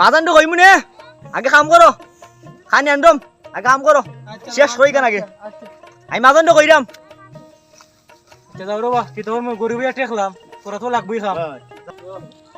মাজানটো কইমু নে? আগে কাম করো খানি আনদম আগে কাম করো শেষ কই কেন আগে। আমি মাজানটো কইরাম যাও রে বা কি তোর মই গরিব ইয়া টেকলাম তোরা তো লাগবই খাম।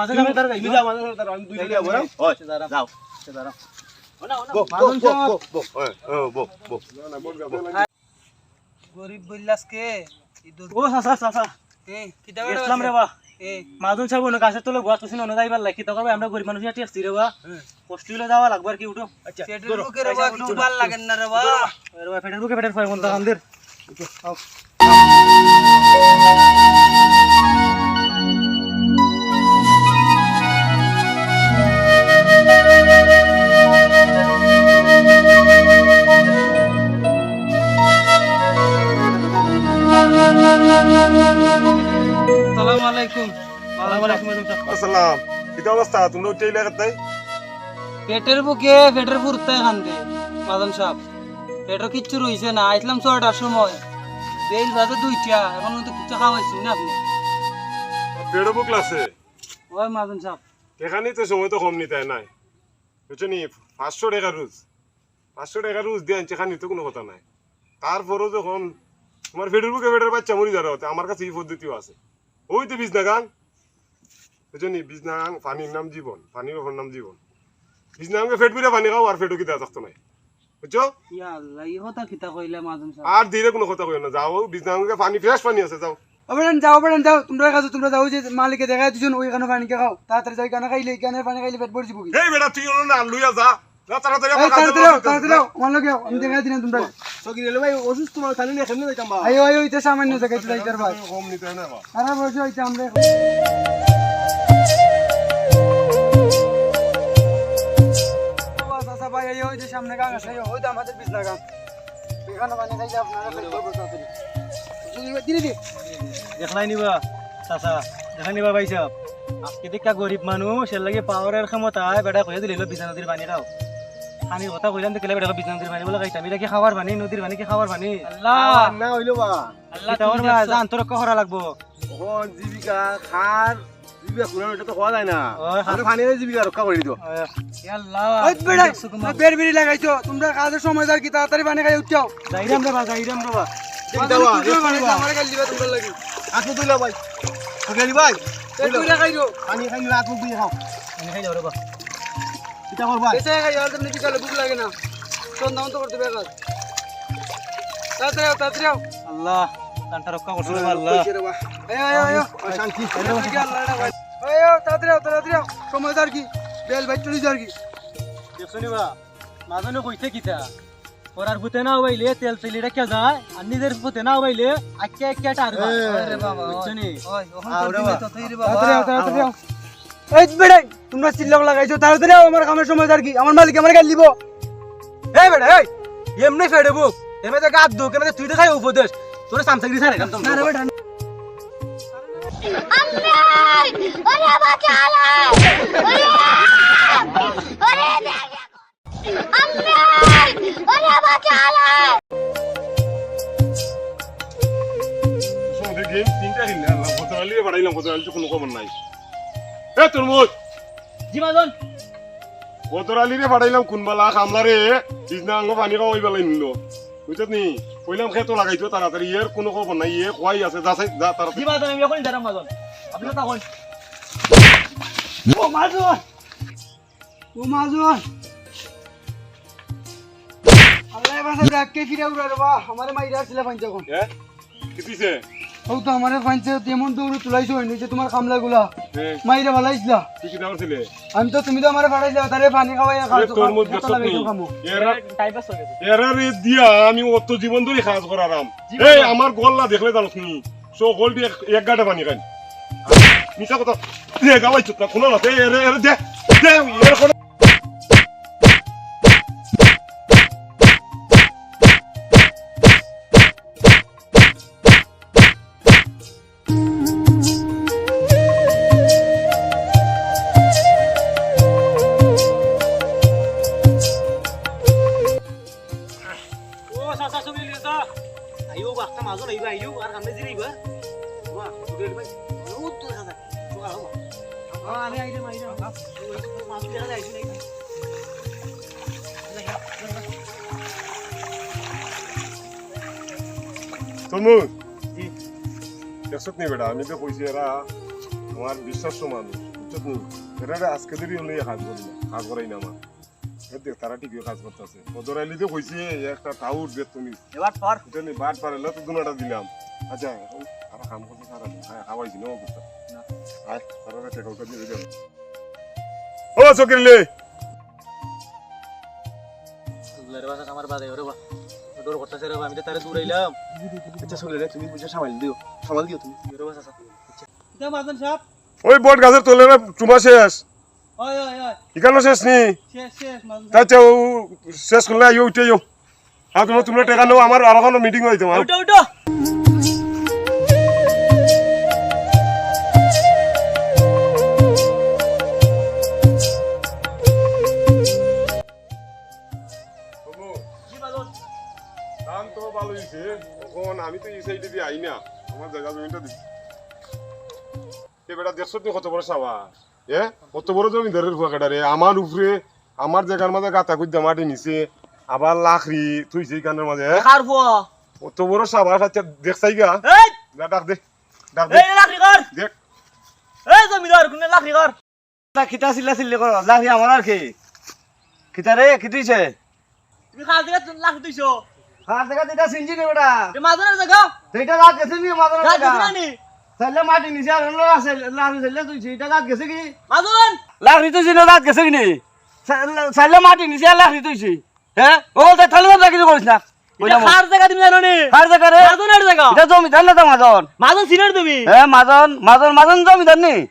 মাঝে যাবে তার তুমি যাও মানে ধরো আমি দুই যাব না ওই যাও। বো বো বো বো ও বো বো না বল গা বল গরিব বললাস কে ইদুর ও চাচা চাচা এ কিটা ইসলাম রে বা এ মাজন সাহেব অন্য গাছের তলে গোয়া তুসিন অন্য যাইবার লাগে তো করবে আমরা গরিব মানুষ ইয়াতে আসছি রে বা কষ্টিলে যাওয়া লাগবে আর কি উঠো। আচ্ছা বুকে রে বা কিছু ভালো লাগে না রে বা রে বা ফেটের বুকে ফেটের ফাই মন তাহানদের আসসালামু আলাইকুম মাজন সাহেব আসসালাম। কি অবস্থা? তোমরা উঠে এলে কাতাই পেটের বুকে পেটের ফুরতে খান্দে মাদন সাহেব পেটের কিচ্ছু রইছে না। আইছিলাম ছয়টার সময়। বেল বাজে দুইটা এখন তো কিছু খাওয়াইছি না আপনি। পেড়ো বুক লাগছে? ওই মাদন সাহেব এখানে তো সময় তো কম নিতে নাই। বুঝছ নি? পাঁচশো টাকা রোজ। পাঁচশো টাকা রোজ দিয়ে আনছে এখানে তো কোনো কথা নাই। তারপরও যখন তোমার ফেডের বুকে ফেডের বাচ্চা মরি যারা হতে আমার কাছে এই পদ্ধতিও আছে। ওই তো বিজনা গান। বুঝছ নি বিজনা পানির নাম জীবন পানির ওপর নাম জীবন বিজনা গানকে ফেট বিরে পানি খাও আর ফেটও কি দেওয়া থাকতো নাই বুঝছ কিতা আর ধীরে কোনো কথা কই না যাও বিজনা গানকে পানি ফ্রেশ পানি আছে যাও। ওবেন যাও ওবেন যাও তোমরা কাছে তোমরা যাও যে মালিকে দেখায় দুজন ওইখানে পানি খাও। তাড়াতাড়ি যাই কেন খাইলে এখানে পানি খাইলে পেট ভরে যাব এই বেটা তুই না লুইয়া যা। তাড়াতাড়ি এই আমার চাচা ভাই ওই যে সামনে গান আছে ওই তো আমাদের বিছনা গান। এখানে পানি আপনারা তাড়াতাড়ি দিদি দিদি। দেখলাই নিবা চাচা। দেখাই নিবা ভাই সাহেব আজকে দেখা গরিব মানুষ এর লাগে পাওয়ারের ক্ষমতায় বেটা কয়ে দিল বিজা নদীর পানি দাও। পানির কথা কইলাম দেখলে বেটা বিজা নদীর পানি বলে খাইতাম এটা কি খাওয়ার পানি নদীর পানি কি খাওয়ার পানি? আল্লাহ। না হইল বা আল্লাহ দেখছ। জান তোর কহরা লাগবো। জীবিকা খার জীবিকা কুড়ানো এটা তো হওয়া যায় না। ওই আমি পানি জীবিকা রক্ষা করে দিত আল্লাহ তুমি বেড়া দেখছ তোমার- বের বেরি লাগাইছো। তোমরা কাজের সময় কি তাড়াতাড়ি পানি খাই উঠাও যাইরাম রে বা যাইরাম রে বা আমার গাল দিবা তোমরা লাগি। আত্ম তুইলা ভাই। গেলি ভাই। কইরা খাইরো পানি খাই আত্ম তুই খাও। পানি খাই যাও রে বা এটা করবা এসে খাই আর তুমি বিকালে ভুক লাগে না। তোর নাম তো করতে বেকার তাড়াতাড়ি আও, তাড়াতাড়ি আও। আল্লাহ। তান্টা রক্ষা করছ রে আল্লাহ আয়ো, আয়ো, আয়ো। শান্তি আয়ো, আয়ো, তাড়াতাড়ি আও, তাড়াতাড়ি সময় যার কি বেল ভাই চলে যার কি দেখছ নিবা মাজনে কইতে কিতা পরার ভূতে না হইলে তেল তেলি রেখে যায় আর নিজের ভূতে না হইলে আক্কে আক্কে টারবা আরে বাবা ওই, বুঝছ নি ওই, ওখান তো তুই বাবা। তাড়াতাড়ি আও, তাড়াতাড়ি আও। এই বেড়াই তোমরা চিল্লাও লাগাইছো তাড়াতাড়ি আও, আমার কামের সময় যার কি আমার মালিক আমার গাল দিব এই বেটা এই এমনি ফেড়ে বুক এমনি তো গাদ দুক এমনি তুই দেখাই উপদেশ তোর সামসাগরি সারে কাম না রে বেটা। ওরে বাঁচালে ওরে ওরে আম্মে ওরে বাঁচালে গেম তিনটা খেললে কত আলি বাড়াইলাম আলি কোনো খবর নাই। এ তরমুজ! জি মাজন কত আলি রে বাড়াইলাম কোনবালা কামলা রে বিজনা আঙ্গ পানি খাওয়াই বেলাই নিল। বুঝছত নি? কইলাম খেতো লাগাইছো তাড়াতাড়ি এর কোনো খবর নাই ইয়ে খোয়াই আছে যা চাই যা তাড়াতাড়ি। মাজন আমি এখন দাঁড়াম মাজন। আপনি তা কই ও মাজন! ও মাজন! আল্লাহ বাসা দেখ কে ফিরে উড়া রে বা? আমারে মাইরা আসলে পাঁচ যখন হ্যাঁ কি পিছে ও তো আমার পাঞ্চে তেমন দৌড় তুলাইছো যে তোমার কামলা গুলা হ্যাঁ। মাইরে ভালাইছিলা ছিলে? আমি তো তুমি তো আমার ফাটাইছিলা তারে পানি খাওয়াই তোর এরা টাইপাস হয়ে গেছে দিয়া আমি অত জীবন ধরে কাজ করারাম। এই আমার গল্লা দেখলে জানোস নি সকল দিয়ে এক গাঁটা পানি খাই। মিশা কথা। দে গাওয়াই চুপ না কোনো না দে এরে এরে দে দে এর কোনো চুগলি আহিব মাজত আহিব আহিব কামে আহিবা মাজত দেখা যায় নাকি তরমুজ দেখছত নি বেটা আমি তো কইছি এরা আমার বিশ্বাস্য মানুষ বুঝছত নি এরা আজকে দেরি হলে কাজ করি না? কাজ করাই না আমার দেখ তারা ঠিকই কাজ করতেছে। তো কইছি একটা টাউর তুমি এবার পর। নি বাদ পারে তো দুনাটা দিলাম। আচ্ছা কাম করতে সারা হ্যাঁ খাওয়াইছি না। অবস্থা আয় তারা টেকা উঠা দিয়ে দিলাম ও চকিরলে চুগলার আমার বাদে ওরে বা দূর করতেছে রে আমি তো তারে দূর আচ্ছা তুমি বুঝে সামাল দিও সামাল দিও তুমি। ওরে দে ওই বট গাছের তোলে চুমা শেষ। এখানে শেষ নি? আচ্ছা ও শেষ করলে আইও উঠে যাও আর তোমরা তোমরা টেকা নেও আমার আর কোনো মিটিং হইতো আমার উঠো উঠো। আমি তো এই সাইডে দিয়ে আই না। আমার জায়গা জমিটা দিচ্ছি এ বেটা দেখছ তুই কত বড় সাবা এ? কত বড় জমিদারের ফুয়াকাটা রে আমার উপরে আমার জায়গার মাঝে গাতা কুদ্দা মাটি নিছে আবার লাখরি থুইছে কানের মাঝে কার ফুয়া কত বড় সাবা আচ্ছা দেখছাই গা। ডাক দে ডাক দে। লাখরি কর দেখ। এই জমিদার কোনে লাখরি কর খিতা চিল্লা চিল্লি কর লাহি আমার আর কি? খিতা রে খিতিছে তুমি খাল থেকে লাখরি দিছো খার জায়গা দিটা চিনছি নি বেটা? এই মাঝনের জায়গা সেইটা রাত গেছে নি চাইলে মাটি নিচে আর আছে লাহি চাইলে তুই সেইটা রাত গেছে কি? মাজন লাহি তুই ছিল রাত গেছে কি চাইলে মাটি নিচে আর লাহি তুইছি হ্যাঁ? ও তাহলে কথা কিছু করিস না।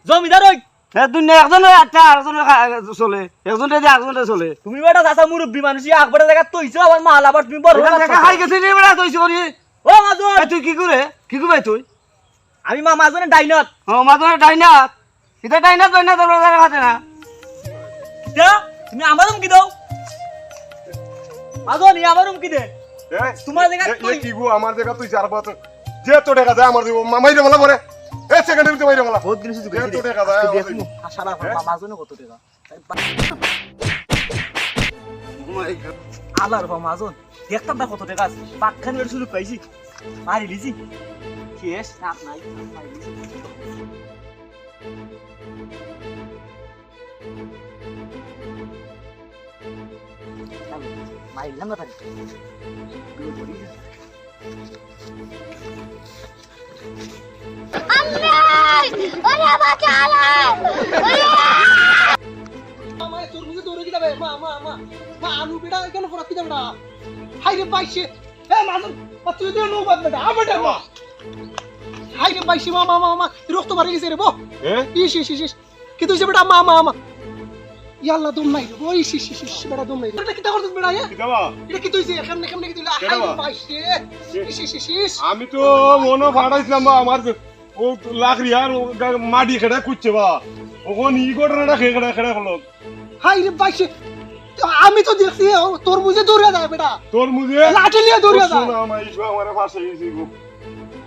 জমিদার হ্যাঁ জমিদার হ্যাঁ চলে। একজনটা দিয়ে চলে। তুমি বেটা চাচা মুরব্বী মানুষই আকবরের জায়গা তৈছো আবার মাল আবার তুমি বড় দেখা গেছে ও মাজন তুই কি করে? কি করে তুই? আমি মা মাজনের ডাইনত। ও মাদনের ডাইনাত। এটা ডাইনাত ডাইনাত তোর বাজারে খাতে না। কিতা তুমি আমার রুম কি দাও মাজন ই আমার রুম কি দে এ, তোমার জায়গা তুই- কি গো আমার জায়গা তুই চার পাঁচ যে তো টাকা দেয় আমার দিব মাইরে বলা পরে এ সেকেন্ডের ভিতরে মাইরে বলা। বহুত দিন সুযোগ যে তো টাকা দিব। সারা মাজনে কত টাকা আলার বা মাজন দেখতাম না কত টাকা আছে। পাকখানি বের সুযোগ পাইছি। মারি লিছি শেষ না নাই। মারিলাম না তারি আম্মি ওরে বাঁচালে ওরে মা তোর মুখে দৌড়ে কি যাবে মা মা মা মা আলু বেটা কেন পড়া কি যাবে না হাই রে পাইছে এ মাজন তুই তো নো বাদ বেটা আবেটা মা হাই রে পাইছে মা মা মা মা রক্ত বাড়ি গেছে রে বো ইস ইস ইস কি তুই বেটা মা মা মা। ইয়াল্লা দম নাই রে ইস ইস ইস বেটা দম নাই এটা কি তা করছিস বেটা এটা কি তুই যে এখানে এখানে কি তুই হাই রে বা? পাইছে ইস ইস ইস আমি তো মনে ফাটাইছিলাম বা আমার ও লাকড়ি আর মাটি খেড়া কুচ্ছে বা ওখান ই ঘটনাটা খেড়া খেড়া হলো। হাই রে পাইছে আমি তো দেখছি তোর বুঝে দৌড়ে যায় বেটা। তোর মুঝে লাঠি নিয়ে দৌড়ে যায়। শোনা আমার ইসু আমার ফাঁসে গেছি গো।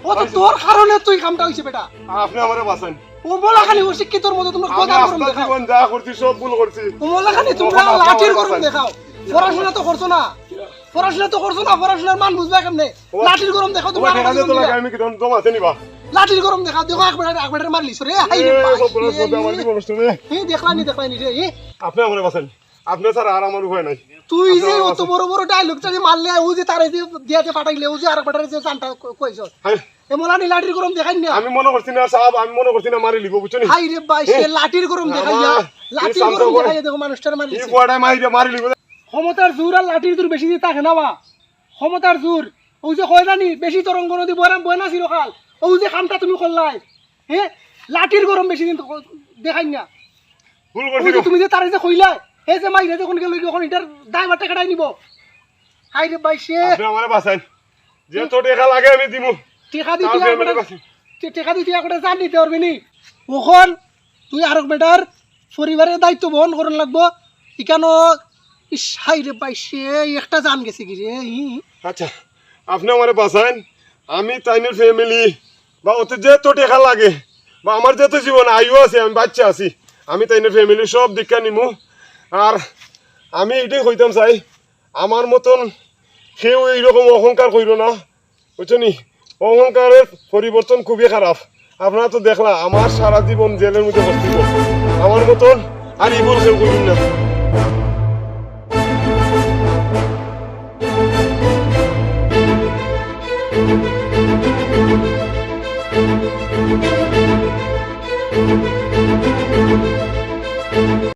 ও তো তোর কারণে তুই কামটা হইছে বেটা। আপনি আমারে বাঁচান। ও খালি অশিক্ষিতর মতো তোমরা আমি করুন দেখাও। জীবন যা করছি সব ভুল করছি। ও তোমরা আপনার লাঠির কথা দেখাও। পড়াশোনা তো করছ না। পড়াশোনা তো করছ না পড়াশোনার মান বুঝবে কেমনে? লাঠির গরম দেখাও তোমরা ঠেকা আমার তো লাগে আমি কি তখন জমা আছে নিবা লাঠির গরম দেখাও দেখো একবার একবার মারলিস রে হাই রে এ, ভাই, সব বলে সব আমার এ, জীবন নষ্ট রে এ, দেখলানি দেখলানি রে আপনি আমারে বাঁচান। আপনি স্যার আর আমার উপায় নাই। তুই যে অত বড় বড় ডায়লগটা যে মারলে ও যে তারে যে দিয়াতে পাঠাইলে ও যে আর একবার যে জানটা কইছ? হাই লাঠির গরম দেখাই না। আমি মনে করছি না সাহেব আমি মনে করছি না মারি লিব বুঝছ নি? হাই রে ভাই সে লাঠির গরম দেখাই না লাঠির গরম দেখাই দেখো মানুষটার মারি এই কুয়াটায় মারি মারি লিব। ক্ষমতার জোর আর লাঠির জোর বেশি দিয়ে থাকে না বা। ক্ষমতার জোর ও যে হয় জানি বেশি তরঙ্গ নদী বয়রাম বয় না চিরকাল। ও যে কামটা তুমি করলাই হ্যাঁ লাঠির গরম বেশি দিন দেখাই না। ভুল করছি তুমি যে তারে যে কইলাই এই যে মাইরে যখন গেল যখন এটার দায় বাট্টা কাটাই নিব। হাই রে ভাই সে আপনি আমারে বাঁচান। যে তো টাকা লাগে আমি দিমু। টেকা বেটা টেকা দিতে আর জান নিতে পারবি নি ওখন তুই আর বেটার পরিবারের দায়িত্ব বহন করন লাগবো। ইকানো ইস হাই রে সে একটা জান গেছে কি রে আচ্ছা আপনি আমারে বাঁচান আমি তাইনের ফ্যামিলি বা ওতে যে তো টাকা লাগে বা আমার যেহেতু জীবন আয়ু আছে আমি বাচ্চা আছি আমি তাইনের ফ্যামিলি সব দীক্ষা নিমু। আর আমি এটাই কইতাম চাই আমার মতন কেউ এইরকম অহংকার কইর না বুঝছ নি অহংকারের পরিবর্তন খুবই খারাপ। আপনারা তো দেখলাম আমার সারা জীবন জেলের মধ্যে বসতে আমার মতন আর ইবুল কেউ করুন না